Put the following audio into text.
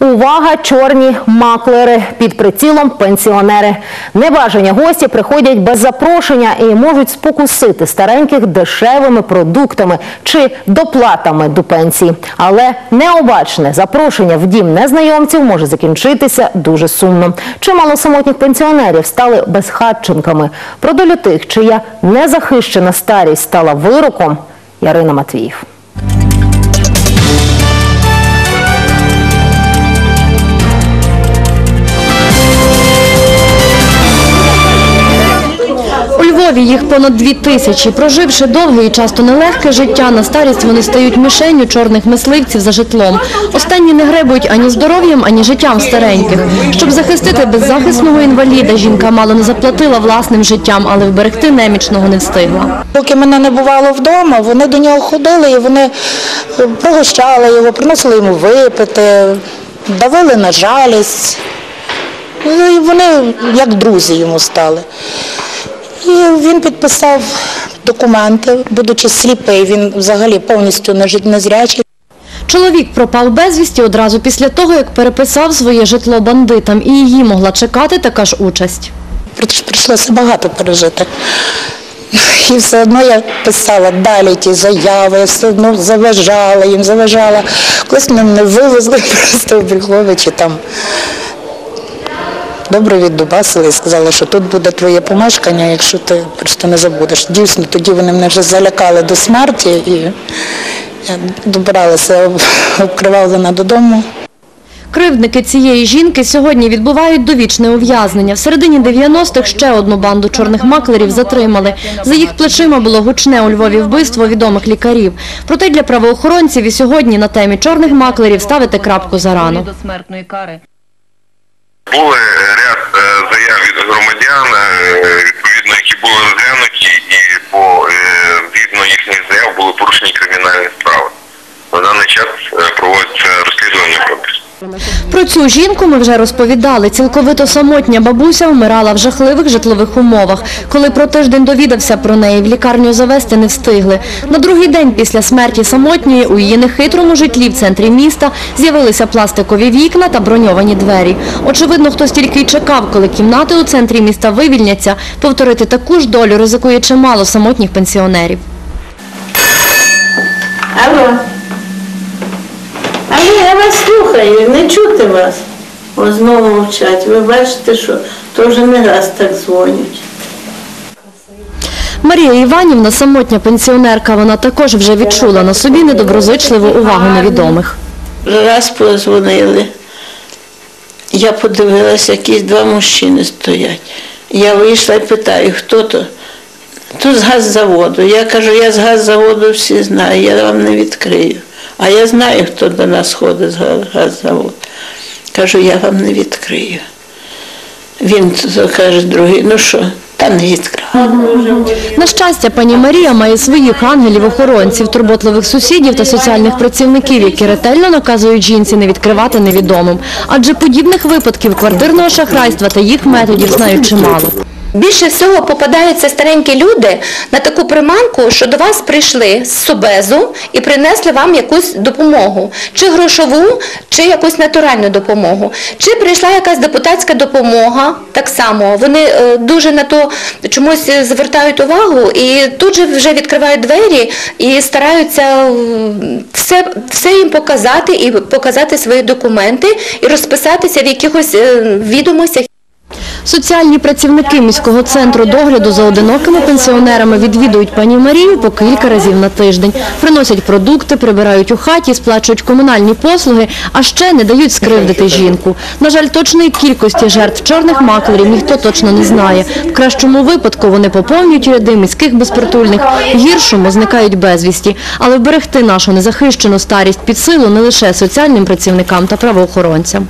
Увага, чорні маклери під прицілом пенсіонери. Небажані гості приходять без запрошення і можуть спокусити стареньких дешевими продуктами чи доплатами до пенсії. Але необачне запрошення в дім незнайомців може закінчитися дуже сумно. Чимало самотніх пенсіонерів стали безхатченками. Про долю тих, чия незахищена старість стала вироком. Ярина Матвіїв. У їх понад дві тисячі. Проживши довге і часто нелегке життя, на старість вони стають мишенью чорних мисливців за житлом. Останні не гребують ані здоров'ям, ані життям стареньких. Щоб захистити беззахисного інваліда, жінка мало не заплатила власним життям, але вберегти немічного не встигла. Поки мене не бувало вдома, вони до нього ходили і вони пригощали його, приносили йому випити, давили на жалість. Ну, і вони як друзі йому стали. І він підписав документи, будучи сліпий, він взагалі повністю незрячий. Чоловік пропав безвісті одразу після того, як переписав своє житло бандитам, і її могла чекати така ж участь. Прийшлося багато пережити. І все одно я писала далі ті заяви, я все одно заважала їм, заважала. Колись мене вивезли просто в Бріховичі там. Добре віддубасили і сказали, що тут буде твоє помешкання, якщо ти просто не забудеш. Дійсно, тоді вони мене вже залякали до смерті і я добиралася обкривавлена додому. Кривдники цієї жінки сьогодні відбувають довічне ув'язнення. В середині 90-х ще одну банду чорних маклерів затримали. За їх плечима було гучне у Львові вбивство відомих лікарів. Проте для правоохоронців і сьогодні на темі чорних маклерів ставити крапку зарано. Були ряд е, заяв від громадян, е, відповідно, які були розглянуті, цю жінку ми вже розповідали. Цілковито самотня бабуся вмирала в жахливих житлових умовах. Коли про тиждень довідався про неї, в лікарню завести не встигли. На другий день після смерті самотньої у її нехитрому житлі в центрі міста з'явилися пластикові вікна та броньовані двері. Очевидно, хтось тільки й чекав, коли кімнати у центрі міста вивільняться. Повторити таку ж долю ризикує чимало самотніх пенсіонерів. Алло. Алло, я вас слухаю, не чути вас. О, знову мовчать. Ви бачите, що то вже не раз так дзвонять. Марія Іванівна – самотня пенсіонерка. Вона також вже відчула на собі недоброзичливу увагу невідомих. Раз позвонили. Я подивилася, якісь два мужчини стоять. Я вийшла і питаю, хто то? Тут з газзаводу. Я кажу, я з газзаводу всі знаю, я вам не відкрию. А я знаю, хто до нас ходить з га- газзаводу. Кажу, я вам не відкрию. Він каже другий, ну що, та не відкривай. На щастя, пані Марія має своїх ангелів-охоронців, турботливих сусідів та соціальних працівників, які ретельно наказують жінці не відкривати невідомим. Адже подібних випадків квартирного шахрайства та їх методів знають чимало. Більше всього попадаються старенькі люди на таку приманку, що до вас прийшли з собезу і принесли вам якусь допомогу, чи грошову, чи якусь натуральну допомогу. Чи прийшла якась депутатська допомога, так само. Вони е, дуже на то чомусь звертають увагу і тут же вже відкривають двері і стараються все, все їм показати і показати свої документи і розписатися в якихось е, відомостях. Соціальні працівники міського центру догляду за одинокими пенсіонерами відвідують пані Марію по кілька разів на тиждень. Приносять продукти, прибирають у хаті, сплачують комунальні послуги, а ще не дають скривдити жінку. На жаль, точної кількості жертв чорних маклерів ніхто точно не знає. В кращому випадку вони поповнюють ряди міських безпритульних, в гіршому зникають безвісті. Але вберегти нашу незахищену старість під силу не лише соціальним працівникам та правоохоронцям.